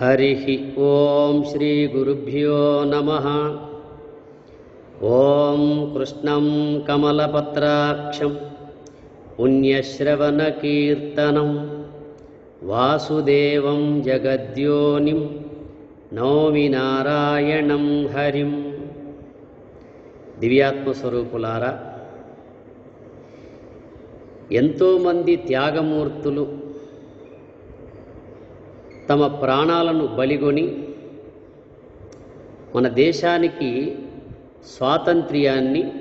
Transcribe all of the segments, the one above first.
हरिः ॐ श्रीगुरुभ्यो नमः ॐ कृष्णं कमलपत्राक्षं पुण्यश्रवणकीर्तनं वासुदेवं जगद्योनिं నౌమి నారాయణం హరిం దివ్యాత్మస్వరూపులారా ఎంతోమంది త్యాగమూర్తులు తమ ప్రాణాలను బలిగొని మన దేశానికి స్వాతంత్ర్యాన్ని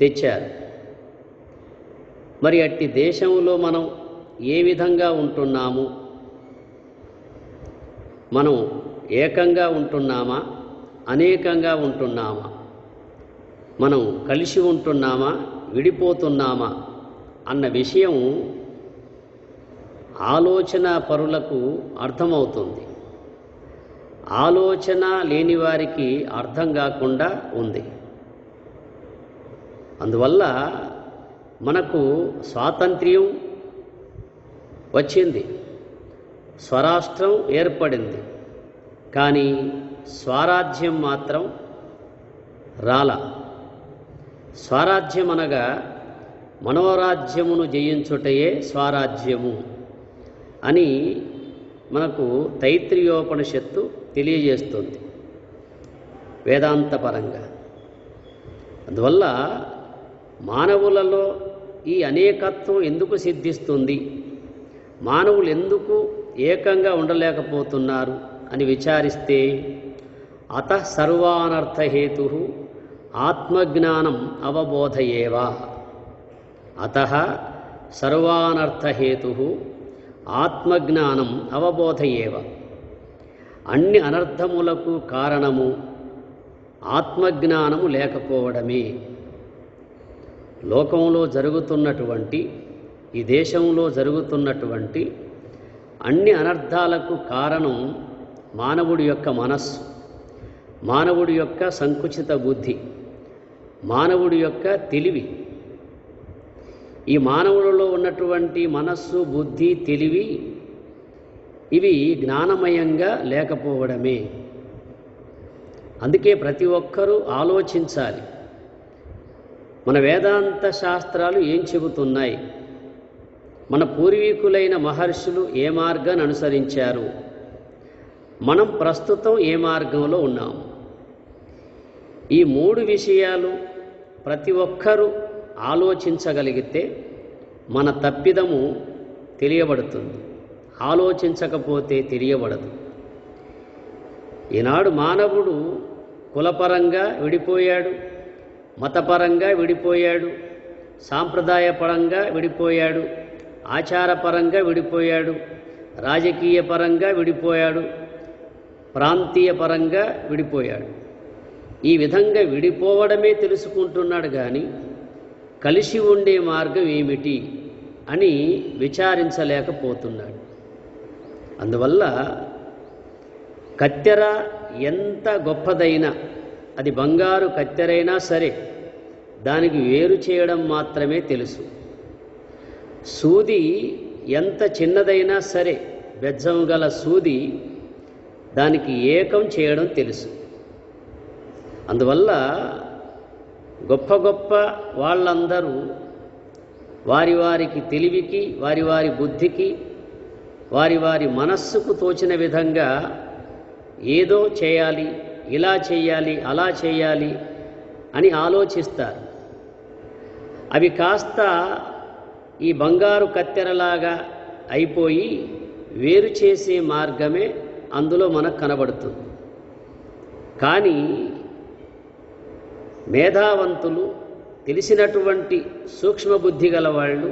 తెచ్చారు. మరి అట్టి దేశంలో మనం ఏ విధంగా ఉంటున్నాము? మనం ఏకంగా ఉంటున్నామా? అనేకంగా ఉంటున్నామా? మనం కలిసి ఉంటున్నామా? విడిపోతున్నామా? అన్న విషయం ఆలోచన పరులకు అర్థమవుతుంది. ఆలోచన లేని వారికి అర్థం కాకుండా ఉంది. అందువల్ల మనకు స్వాతంత్ర్యం వచ్చింది. స్వరాష్ట్రం ఏర్పడింది. కానీ స్వరాజ్యం మాత్రం రాల. స్వరాజ్యం అనగా మనోరాజ్యమును జయించుటయే స్వరాజ్యము. అని మనకు తైత్రియోపనిషత్తు తెలియజేస్తుంది వేదాంతపరంగా. అందువల్ల మానవులలో ఈ అనేకత్వం ఎందుకు సిద్ధిస్తుంది? మానవులు ఎందుకు ఏకంగా ఉండలేకపోతున్నారు అని విచారిస్తే అత సర్వానర్థహేతు ఆత్మజ్ఞానం అవబోధయేవా. అత సర్వానర్థహేతు ఆత్మజ్ఞానం అవబోధయేవ. అన్ని అనర్థములకు కారణము ఆత్మజ్ఞానము లేకపోవడమే. లోకంలో జరుగుతున్నటువంటి ఈ దేశంలో జరుగుతున్నటువంటి అన్ని అనర్థాలకు కారణం మానవుడి యొక్క మనస్సు మానవుడి యొక్క సంకుచిత బుద్ధి మానవుడి యొక్క తెలివి ఈ మానవులలో ఉన్నటువంటి మనస్సు బుద్ధి తెలివి ఇవి జ్ఞానమయంగా లేకపోవడమే. అందుకే ప్రతి ఒక్కరూ ఆలోచించాలి. మన వేదాంత శాస్త్రాలు ఏం చెబుతున్నాయి? మన పూర్వీకులైన మహర్షులు ఏ మార్గాన్ని అనుసరించారు? మనం ప్రస్తుతం ఏ మార్గంలో ఉన్నాము? ఈ మూడు విషయాలు ప్రతి ఒక్కరూ ఆలోచించగలిగితే మన తప్పిదము తెలియబడుతుంది. ఆలోచించకపోతే తెలియబడదు. ఈనాడు మానవుడు కులపరంగా విడిపోయాడు మతపరంగా విడిపోయాడు సాంప్రదాయపరంగా విడిపోయాడు ఆచారపరంగా విడిపోయాడు రాజకీయ పరంగా విడిపోయాడు ప్రాంతీయ పరంగా విడిపోయాడు. ఈ విధంగా విడిపోవడమే తెలుసుకుంటున్నాడు కానీ కలిసి ఉండే మార్గం ఏమిటి అని విచారించలేకపోతున్నాడు. అందువల్ల కత్తెర ఎంత గొప్పదైనా అది బంగారు కత్తెరైనా సరే దానికి వేరు చేయడం మాత్రమే తెలుసు. సూది ఎంత చిన్నదైనా సరే బెజ్జం గల సూది దానికి ఏకం చేయడం తెలుసు. అందువల్ల గొప్ప గొప్ప వాళ్ళందరూ వారి వారికి తెలివికి వారి వారి బుద్ధికి వారి వారి మనస్సుకు తోచిన విధంగా ఏదో చేయాలి ఇలా చేయాలి అలా చేయాలి అని ఆలోచిస్తారు. అవి కాస్త ఈ బంగారు కత్తెరలాగా అయిపోయి వేరు చేసే మార్గమే అందులో మనకు కనబడుతుంది. కానీ మేధావంతులు తెలిసినటువంటి సూక్ష్మబుద్ధి గల వాళ్ళు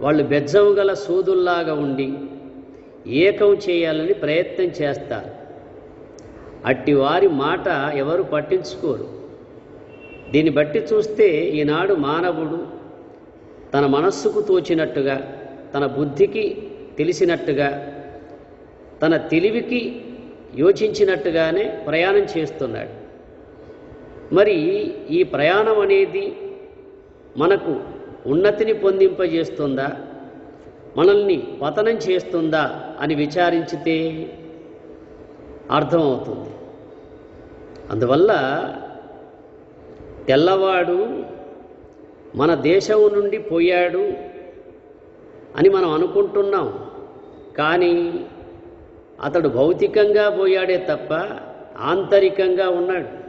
వాళ్ళు బెజ్జం గల సూదుల్లాగా ఉండి ఏకం చేయాలని ప్రయత్నం చేస్తారు. అట్టి వారి మాట ఎవరు పట్టించుకోరు. దీన్ని బట్టి చూస్తే ఈనాడు మానవుడు తన మనస్సుకు తోచినట్టుగా తన బుద్ధికి తెలిసినట్టుగా తన తెలివికి యోచించినట్టుగానే ప్రయాణం చేస్తున్నాడు. మరి ఈ ప్రయాణం అనేది మనకు ఉన్నతిని పొందింపజేస్తుందా? మనల్ని పతనం చేస్తుందా అని విచారించితే అర్థమవుతుంది. అందువల్ల తెల్లవాడు మన దేశం నుండి పోయాడు అని మనం అనుకుంటున్నాం. కానీ అతడు భౌతికంగా పోయాడే తప్ప ఆంతరికంగా ఉన్నాడు.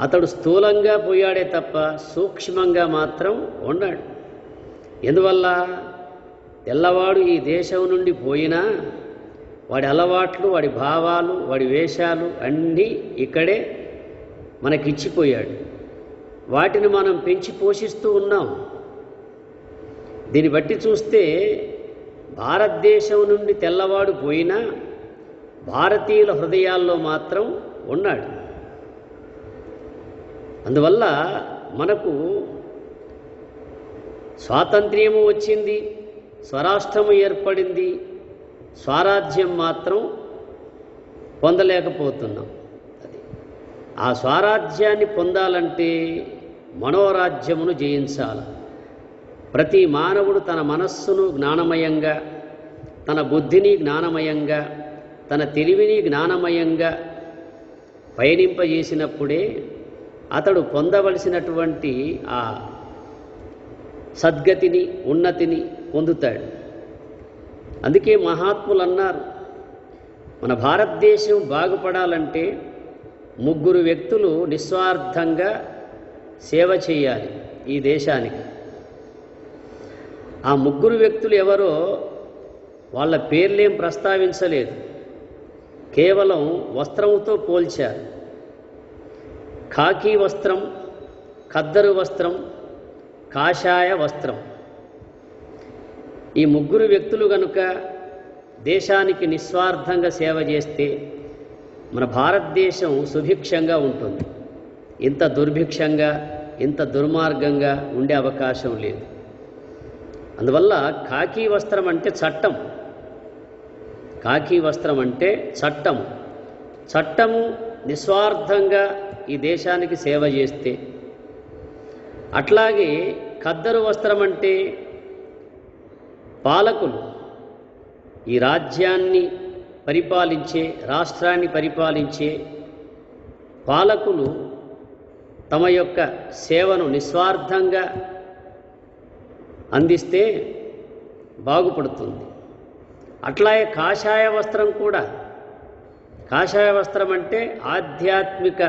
అతడు స్థూలంగా పోయాడే తప్ప సూక్ష్మంగా మాత్రం ఉన్నాడు. ఎందువల్ల? తెల్లవాడు ఈ దేశం నుండి పోయినా వాడి అలవాట్లు వాడి భావాలు వాడి వేషాలు అన్నీ ఇక్కడే మనకిచ్చిపోయాడు. వాటిని మనం పెంచి పోషిస్తూ ఉన్నాం. దీన్ని బట్టి చూస్తే భారతదేశం నుండి తెల్లవాడు పోయినా భారతీయుల హృదయాల్లో మాత్రం ఉన్నాడు. అందువల్ల మనకు స్వాతంత్ర్యము వచ్చింది స్వరాష్ట్రము ఏర్పడింది స్వరాజ్యం మాత్రం పొందలేకపోతున్నాం. అది ఆ స్వరాజ్యాన్ని పొందాలంటే మనోరాజ్యమును జయించాలి. ప్రతి మానవుడు తన మనస్సును జ్ఞానమయంగా తన బుద్ధిని జ్ఞానమయంగా తన తెలివిని జ్ఞానమయంగా పయనింపజేసినప్పుడే అతడు పొందవలసినటువంటి ఆ సద్గతిని ఉన్నతిని పొందుతాడు. అందుకే మహాత్ములు అన్నారు మన భారతదేశం బాగుపడాలంటే ముగ్గురు వ్యక్తులు నిస్వార్థంగా సేవ చేయాలి ఈ దేశానికి. ఆ ముగ్గురు వ్యక్తులు ఎవరో వాళ్ళ పేర్లేం ప్రస్తావించలేదు. కేవలం వస్త్రముతో పోల్చారు. ఖాకీ వస్త్రం ఖద్దరు వస్త్రం కాషాయ వస్త్రం. ఈ ముగ్గురు వ్యక్తులు గనుక దేశానికి నిస్వార్థంగా సేవ చేస్తే మన భారతదేశం సుభిక్షంగా ఉంటుంది. ఇంత దుర్భిక్షంగా ఇంత దుర్మార్గంగా ఉండే అవకాశం లేదు. అందువల్ల కాకి వస్త్రం అంటే చట్టం. కాకి వస్త్రం అంటే చట్టం. చట్టము నిస్వార్థంగా ఈ దేశానికి సేవ చేస్తే. అట్లాగే ఖద్దరు వస్త్రం అంటే పాలకులు ఈ రాజ్యాన్ని పరిపాలించే రాష్ట్రాన్ని పరిపాలించే పాలకులు తమ యొక్క సేవను నిస్వార్థంగా అందిస్తే బాగుపడుతుంది. అట్లాగే కాషాయ వస్త్రం కూడా. కాషాయ వస్త్రం అంటే ఆధ్యాత్మిక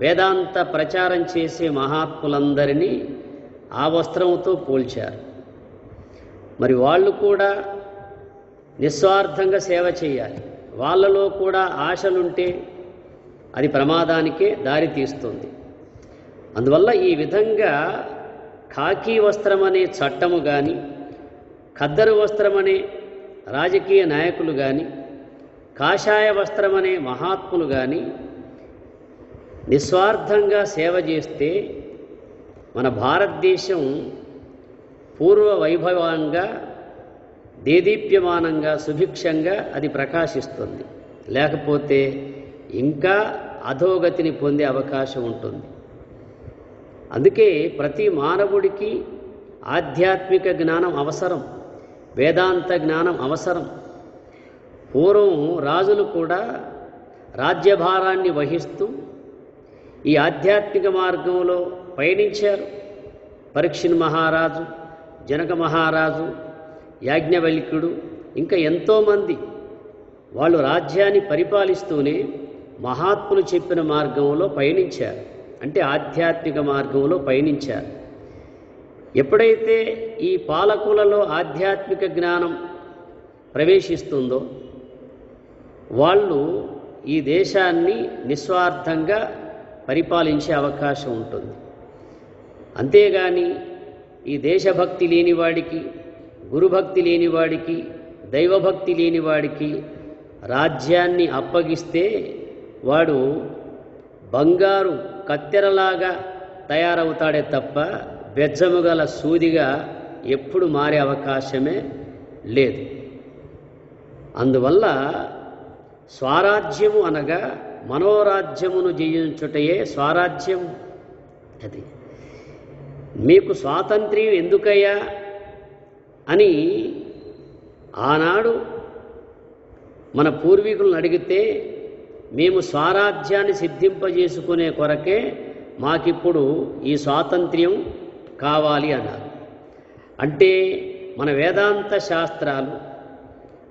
వేదాంత ప్రచారం చేసే మహాత్ములందరినీ ఆ వస్త్రంతో పోల్చారు. మరి వాళ్ళు కూడా నిస్వార్థంగా సేవ చేయాలి. వాళ్ళలో కూడా ఆశలుంటే అది ప్రమాదానికే దారి తీస్తుంది. అందువల్ల ఈ విధంగా ఖాకీ వస్త్రం అనే చట్టము కానీ ఖద్దరు వస్త్రం అనే రాజకీయ నాయకులు కానీ కాషాయ వస్త్రం అనే మహాత్ములు కానీ నిస్వార్థంగా సేవ చేస్తే మన భారతదేశం పూర్వ వైభవంగా దేదీప్యమానంగా సుభిక్షంగా అది ప్రకాశిస్తుంది. లేకపోతే ఇంకా అధోగతిని పొందే అవకాశం ఉంటుంది. అందుకే ప్రతి మానవుడికి ఆధ్యాత్మిక జ్ఞానం అవసరం వేదాంత జ్ఞానం అవసరం. పూర్వం రాజులు కూడా రాజ్యభారాన్ని వహిస్తూ ఈ ఆధ్యాత్మిక మార్గంలో పయనించారు. పరీక్షిన్ మహారాజు జనక మహారాజు యాజ్ఞవల్క్యుడు ఇంకా ఎంతోమంది వాళ్ళు రాజ్యాన్ని పరిపాలిస్తూనే మహాత్ములు చెప్పిన మార్గంలో పయనించారు. అంటే ఆధ్యాత్మిక మార్గంలో పయనించారు. ఎప్పుడైతే ఈ పాలకులలో ఆధ్యాత్మిక జ్ఞానం ప్రవేశిస్తుందో వాళ్ళు ఈ దేశాన్ని నిస్వార్థంగా పరిపాలించే అవకాశం ఉంటుంది. అంతేగాని ఈ దేశభక్తి లేనివాడికి గురుభక్తి లేనివాడికి దైవభక్తి లేనివాడికి రాజ్యాన్ని అప్పగిస్తే వాడు బంగారు కత్తెరలాగా తయారవుతాడే తప్ప బెజ్జము గల సూదిగా ఎప్పుడు మారే అవకాశమే లేదు. అందువల్ల స్వరాజ్యము అనగా మనోరాజ్యమును జయించుటయే స్వరాజ్యం. అది. మీకు స్వాతంత్ర్యం ఎందుకయ్యా? అని ఆనాడు మన పూర్వీకులను అడిగితే మేము స్వరాజ్యాన్ని సిద్ధింపజేసుకునే కొరకే మాకిప్పుడు ఈ స్వాతంత్ర్యం కావాలి అన్నారు. అంటే మన వేదాంత శాస్త్రాలు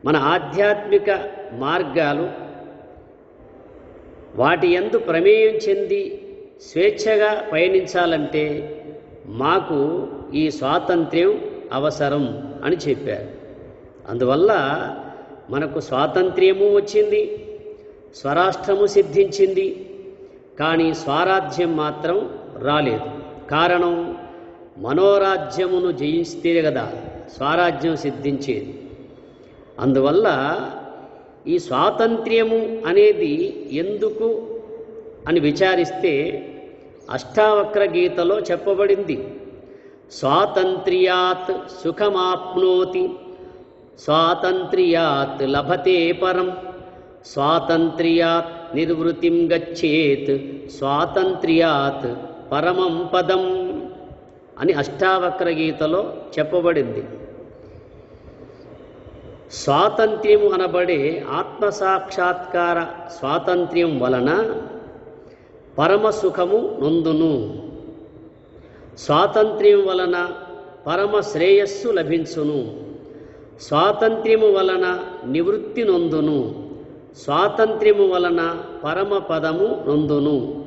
మన ఆధ్యాత్మిక మార్గాలు వాటి ఎందు ప్రమేయం చెంది స్వేచ్ఛగా పయనించాలంటే మాకు ఈ స్వాతంత్ర్యం అవసరం అని చెప్పారు. అందువల్ల మనకు స్వాతంత్ర్యము వచ్చింది స్వరాష్ట్రము సిద్ధించింది కానీ స్వారాజ్యం మాత్రం రాలేదు. కారణం మనోరాజ్యమును జయిస్తే కదా స్వరాజ్యం సిద్ధించేది. అందువల్ల ఈ స్వాతంత్ర్యము అనేది ఎందుకు అని విచారిస్తే అష్టావక్ర గీతలో చెప్పబడింది. స్వాతంత్ర్యాత్ సుఖమాప్నోతి స్వాతంత్ర్యాత్ లభతే పరం స్వాతంత్ర్యాత్ నిర్వృతిం గచ్చేత్ స్వాతంత్ర్యాత్ పరమం పదం అని అష్టావక్ర గీతలో చెప్పబడింది. స్వాతంత్ర్యం అనబడే ఆత్మసాక్షాత్కార స్వాతంత్ర్యం వలన పరమ సుఖము నొందును. స్వాతంత్ర్యం వలన పరమ శ్రేయస్సు లభించును. స్వాతంత్ర్యము వలన నివృత్తి నొందును. స్వాతంత్ర్యము వలన పరమ పదము నొందును.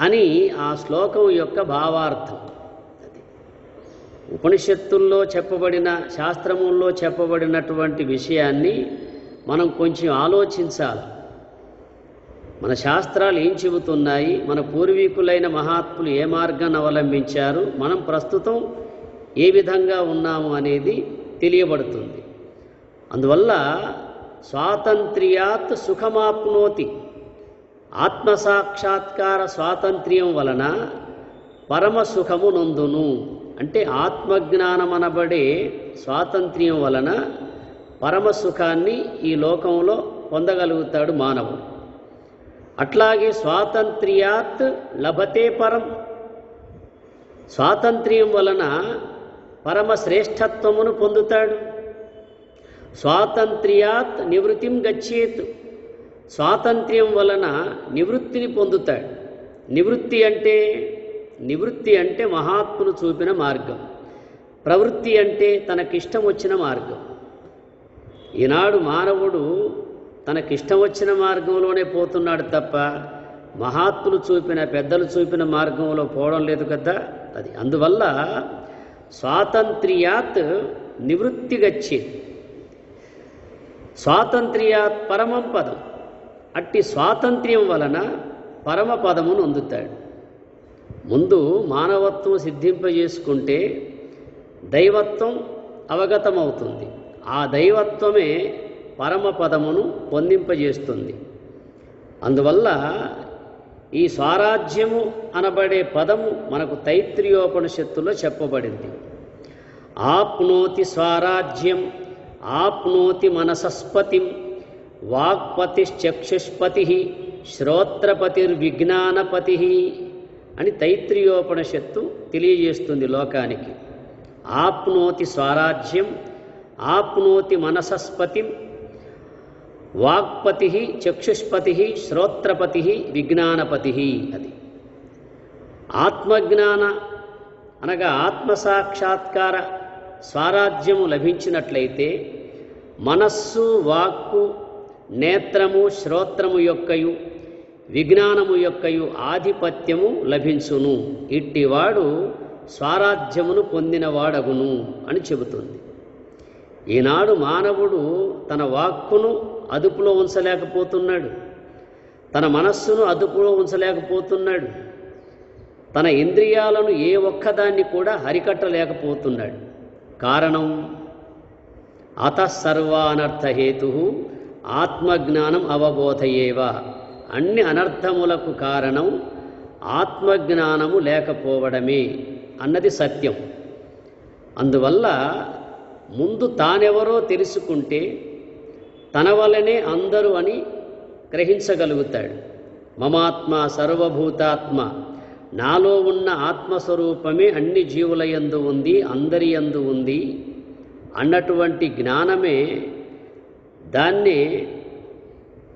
అని ఆ శ్లోకం యొక్క భావార్థం. ఉపనిషత్తుల్లో చెప్పబడిన శాస్త్రముల్లో చెప్పబడినటువంటి విషయాన్ని మనం కొంచెం ఆలోచించాలి. మన శాస్త్రాలు ఏం చెబుతున్నాయి? మన పూర్వీకులైన మహాత్ములు ఏ మార్గాన్ని అవలంబించారు? మనం ప్రస్తుతం ఏ విధంగా ఉన్నాము అనేది తెలియబడుతుంది. అందువల్ల స్వాతంత్ర్యాత్ సుఖమాప్నోతి. ఆత్మసాక్షాత్కార స్వాతంత్ర్యం వలన పరమ సుఖము నొందును. అంటే ఆత్మజ్ఞానమనబడే స్వాతంత్ర్యం వలన పరమ సుఖాన్ని ఈ లోకంలో పొందగలుగుతాడు మానవుడు. అట్లాగే స్వాతంత్ర్యాత్ లభతే పరం. స్వాతంత్ర్యం వలన పరమ శ్రేష్టత్వమును పొందుతాడు. స్వాతంత్ర్యాత్ నివృత్తిం గచ్చేత్. స్వాతంత్ర్యం వలన నివృత్తిని పొందుతాడు. నివృత్తి అంటే నివృత్తి అంటే మహాత్ములు చూపిన మార్గం. ప్రవృత్తి అంటే తనకిష్టం వచ్చిన మార్గం. ఈనాడు మానవుడు తనకిష్టం వచ్చిన మార్గంలోనే పోతున్నాడు తప్ప మహాత్ములు చూపిన పెద్దలు చూపిన మార్గంలో పోవడం లేదు కదా. అది అందువల్ల స్వాతంత్ర్యాత్ నివృత్తి గచ్చేది స్వాతంత్ర్యాత్ పరమం పదం. అట్టి స్వాతంత్ర్యం వలన పరమ పదమును అందుతాడు. ముందు మానవత్వం సిద్ధింపజేసుకుంటే దైవత్వం అవగతమవుతుంది. ఆ దైవత్వమే పరమ పదమును పొందింపజేస్తుంది. అందువల్ల ఈ స్వారాజ్యము అనబడే పదము మనకు తైత్రియోపనిషత్తులో చెప్పబడింది. ఆప్నోతి స్వారాజ్యం ఆప్నోతి మనసస్పతిం వాక్పతిశ్చక్షుష్పతి శ్రోత్రపతిర్విజ్ఞానపతి. అని తైత్రియోపనిషత్తు తెలియజేస్తుంది లోకానికి. ఆప్నోతి స్వరాజ్యం ఆప్నోతి మనసస్పతి వాక్పతి చక్షుష్పతి శ్రోత్రపతి విజ్ఞానపతి అది. ఆత్మజ్ఞాన అనగా ఆత్మసాక్షాత్కార స్వరాజ్యము లభించినట్లయితే మనస్సు వాక్కు నేత్రము శ్రోత్రము యొక్కయు విజ్ఞానము యొక్కయు ఆధిపత్యము లభించును. ఇట్టివాడు స్వారాజ్యమును పొందినవాడగును అని చెబుతుంది. ఈనాడు మానవుడు తన వాక్కును అదుపులో ఉంచలేకపోతున్నాడు. తన మనస్సును అదుపులో ఉంచలేకపోతున్నాడు. తన ఇంద్రియాలను ఏ ఒక్కదాన్ని కూడా హరికట్టలేకపోతున్నాడు కారణం? అత సర్వానర్థహేతు ఆత్మజ్ఞానం అవబోధయేవ. అన్ని అనర్థములకు కారణం ఆత్మజ్ఞానము లేకపోవడమే అన్నది సత్యం. అందువల్ల ముందు తానెవరో తెలుసుకుంటే తన వలనే అందరూ అని గ్రహించగలుగుతాడు. మమాత్మ సర్వభూతాత్మ. నాలో ఉన్న ఆత్మస్వరూపమే అన్ని జీవుల యందు ఉంది అందరి యందు ఉంది అన్నటువంటి జ్ఞానమే దాన్ని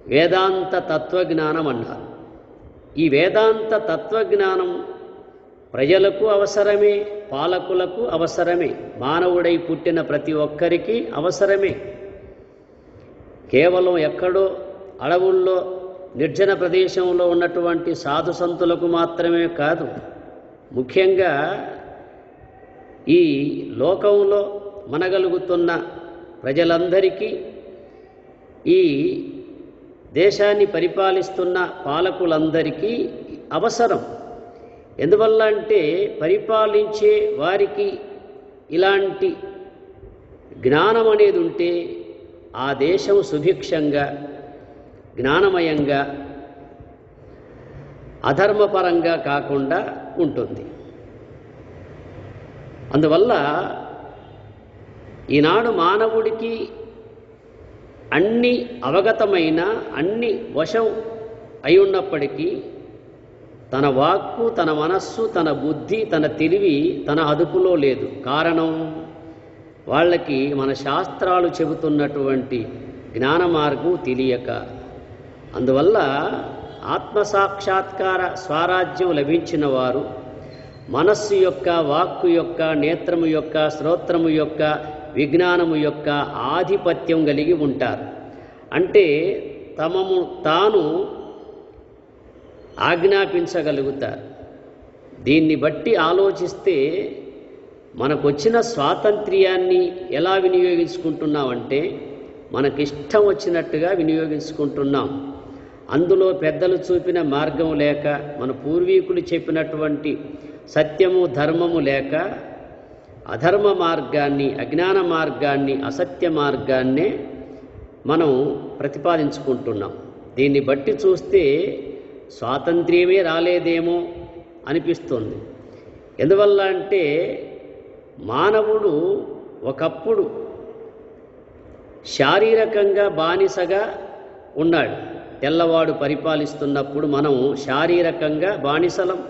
వేదాంత తత్వజ్ఞానం అన్నారు. ఈ వేదాంత తత్వజ్ఞానం ప్రజలకు అవసరమే పాలకులకు అవసరమే మానవుడై పుట్టిన ప్రతి ఒక్కరికి అవసరమే. కేవలం ఎక్కడో అడవుల్లో నిర్జన ప్రదేశంలో ఉన్నటువంటి సాధు సంతులకు మాత్రమే కాదు ముఖ్యంగా ఈ లోకంలో మనగలుగుతున్న ప్రజలందరికీ ఈ దేశాన్ని పరిపాలిస్తున్న పాలకులందరికీ అవసరం. ఎందువల్ల అంటే పరిపాలించే వారికి ఇలాంటి జ్ఞానం అనేది ఉంటే ఆ దేశం సుభిక్షంగా జ్ఞానమయంగా అధర్మపరంగా కాకుండా ఉంటుంది. అందువల్ల ఈనాడు మానవుడికి అన్ని అవగతమైన అన్ని వశం అయి ఉన్నప్పటికీ తన వాక్కు తన మనస్సు తన బుద్ధి తన తెలివి తన అదుపులో లేదు. కారణం? వాళ్ళకి మన శాస్త్రాలు చెబుతున్నటువంటి జ్ఞాన మార్గం తెలియక. అందువల్ల ఆత్మసాక్షాత్కార స్వరాజ్యం లభించిన వారు మనస్సు యొక్క వాక్కు యొక్క నేత్రము యొక్క శ్రోత్రము యొక్క విజ్ఞానము యొక్క ఆధిపత్యం కలిగి ఉంటారు. అంటే తమము తాను ఆజ్ఞాపించగలుగుతారు. దీన్ని బట్టి ఆలోచిస్తే మనకొచ్చిన స్వాతంత్ర్యాన్ని ఎలా వినియోగించుకుంటున్నామంటే మనకిష్టం వచ్చినట్టుగా వినియోగించుకుంటున్నాం. అందులో పెద్దలు చూపిన మార్గం లేక మన పూర్వీకులు చెప్పినటువంటి సత్యము ధర్మము లేక అధర్మ మార్గాన్ని అజ్ఞాన మార్గాన్ని అసత్య మార్గాన్నే మనం ప్రతిపాదించుకుంటున్నాం. దీన్ని బట్టి చూస్తే స్వాతంత్ర్యమే రాలేదేమో అనిపిస్తుంది. ఎందువల్ల అంటే మానవుడు ఒకప్పుడు శారీరకంగా బానిసగా ఉన్నాడు. తెల్లవాడు పరిపాలిస్తున్నప్పుడు మనం శారీరకంగా బానిసలం.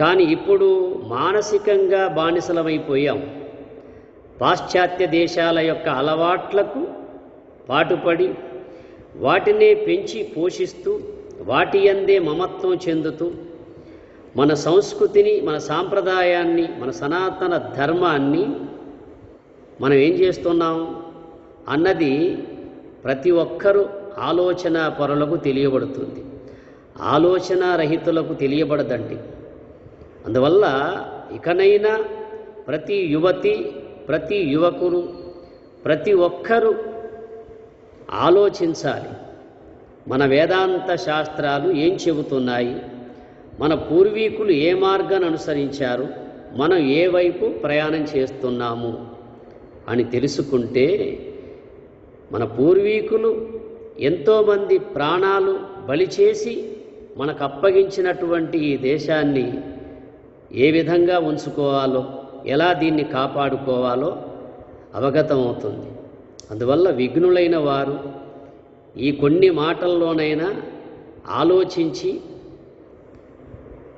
కానీ ఇప్పుడు మానసికంగా బానిసలమైపోయాం. పాశ్చాత్య దేశాల యొక్క అలవాట్లకు పాటుపడి వాటినే పెంచి పోషిస్తూ వాటి అందే మమత్వం చెందుతూ మన సంస్కృతిని మన సాంప్రదాయాన్ని మన సనాతన ధర్మాన్ని మనం ఏం చేస్తున్నాం? అన్నది ప్రతి ఒక్కరూ ఆలోచన పరులకు తెలియబడుతుంది. ఆలోచన రహితులకు తెలియబడదండి. అందువల్ల ఇకనైనా ప్రతి యువతి ప్రతి యువకులు ప్రతి ఒక్కరూ ఆలోచించాలి. మన వేదాంత శాస్త్రాలు ఏం చెబుతున్నాయి? మన పూర్వీకులు ఏ మార్గాన్ని అనుసరించారు? మనం ఏ వైపు ప్రయాణం చేస్తున్నాము? అని తెలుసుకుంటే మన పూర్వీకులు ఎంతోమంది ప్రాణాలు బలి చేసి మనకు అప్పగించినటువంటి ఈ దేశాన్ని ఏ విధంగా ఉంచుకోవాలో ఎలా దీన్ని కాపాడుకోవాలో అవగతమవుతుంది అందువల్ల విఘ్నులైన వారు ఈ కొన్ని మాటల్లోనైనా ఆలోచించి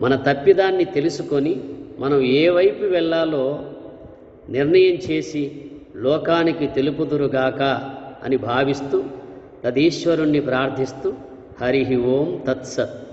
మన తప్పిదాన్ని తెలుసుకొని మనం ఏ వైపు వెళ్ళాలో నిర్ణయం చేసి లోకానికి తెలుపుదురుగాక అని భావిస్తూ తదీశ్వరుణ్ణి ప్రార్థిస్తూ హరి ఓం తత్సత్.